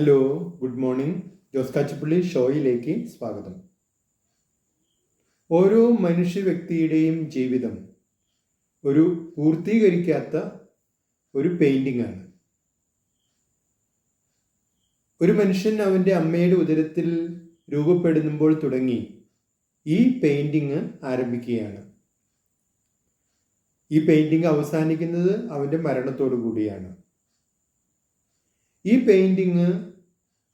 Hello good morning Jose Kachippally ഷോയിലേക്ക് സ്വാഗതം. ഓരോ മനുഷ്യ വ്യക്തിയുടെയും ജീവിതം ഒരു പൂർത്തീകരിക്കാത്ത ഒരു പെയിന്റിംഗ് ആണ്. ഒരു മനുഷ്യൻ അവന്റെ അമ്മയുടെ ഉദരത്തിൽ രൂപപ്പെടുമ്പോൾ തുടങ്ങി ഈ പെയിന്റിംഗ് ആരംഭിക്കുകയാണ്. ഈ പെയിന്റിംഗ് അവസാനിക്കുന്നത് അവന്റെ മരണത്തോടു കൂടിയാണ്. ഈ പെയിന്റിങ്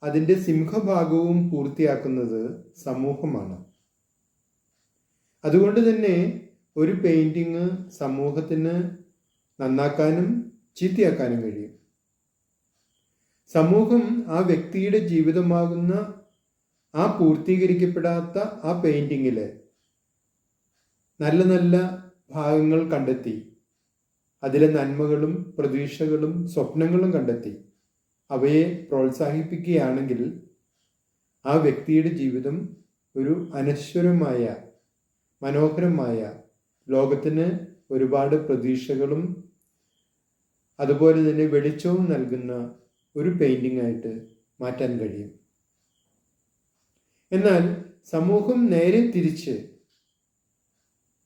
അതിന്റെ സിംഹഭാഗവും പൂർത്തിയാക്കുന്നത് സമൂഹമാണ്. അതുകൊണ്ട് തന്നെ ഒരു പെയിന്റിങ് സമൂഹത്തിന് നന്നാക്കാനും ചീത്തയാക്കാനും കഴിയും. സമൂഹം ആ വ്യക്തിയുടെ ജീവിതമാകുന്ന ആ പൂർത്തീകരിക്കപ്പെടാത്ത ആ പെയിന്റിങ്ങിൽ നല്ല നല്ല ഭാഗങ്ങൾ കണ്ടെത്തി. അതിലെ നന്മകളും പ്രതീക്ഷകളും സ്വപ്നങ്ങളും കണ്ടെത്തി. അവയെ പ്രോത്സാഹിപ്പിക്കുകയാണെങ്കിൽ ആ വ്യക്തിയുടെ ജീവിതം ഒരു അനശ്വരമായ മനോഹരമായ ലോകത്തിന് ഒരുപാട് പ്രതീക്ഷകളും അതുപോലെ തന്നെ വെളിച്ചവും നൽകുന്ന ഒരു പെയിന്റിംഗ് ആയിട്ട് മാറ്റാൻ കഴിയും. എന്നാൽ സമൂഹം നേരെ തിരിച്ച്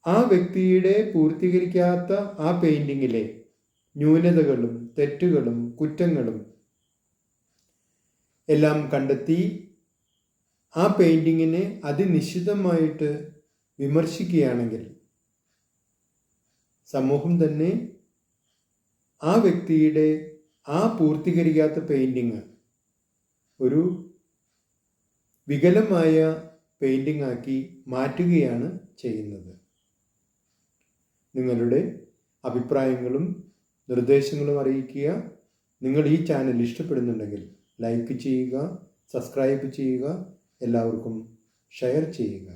ആ വ്യക്തിയുടെ പൂർത്തീകരിക്കാത്ത ആ പെയിന്റിങ്ങിലെ ന്യൂനതകളും തെറ്റുകളും കുറ്റങ്ങളും എല്ലാം കണ്ടെത്തി ആ പെയിന്റിങ്ങിനെ അതിനിശ്ചിതമായിട്ട് വിമർശിക്കുകയാണെങ്കിൽ സമൂഹം തന്നെ ആ വ്യക്തിയുടെ ആ പൂർത്തീകരിക്കാത്ത പെയിന്റിങ് ഒരു വികലമായ പെയിന്റിംഗ് ആക്കി മാറ്റുകയാണ് ചെയ്യുന്നത്. നിങ്ങളുടെ അഭിപ്രായങ്ങളും നിർദ്ദേശങ്ങളും അറിയിക്കുക. നിങ്ങൾ ഈ ചാനൽ ഇഷ്ടപ്പെടുന്നുണ്ടെങ്കിൽ ലൈക്ക് ചെയ്യുക സബ്സ്ക്രൈബ് ചെയ്യുക എല്ലാവർക്കും ഷെയർ ചെയ്യുക.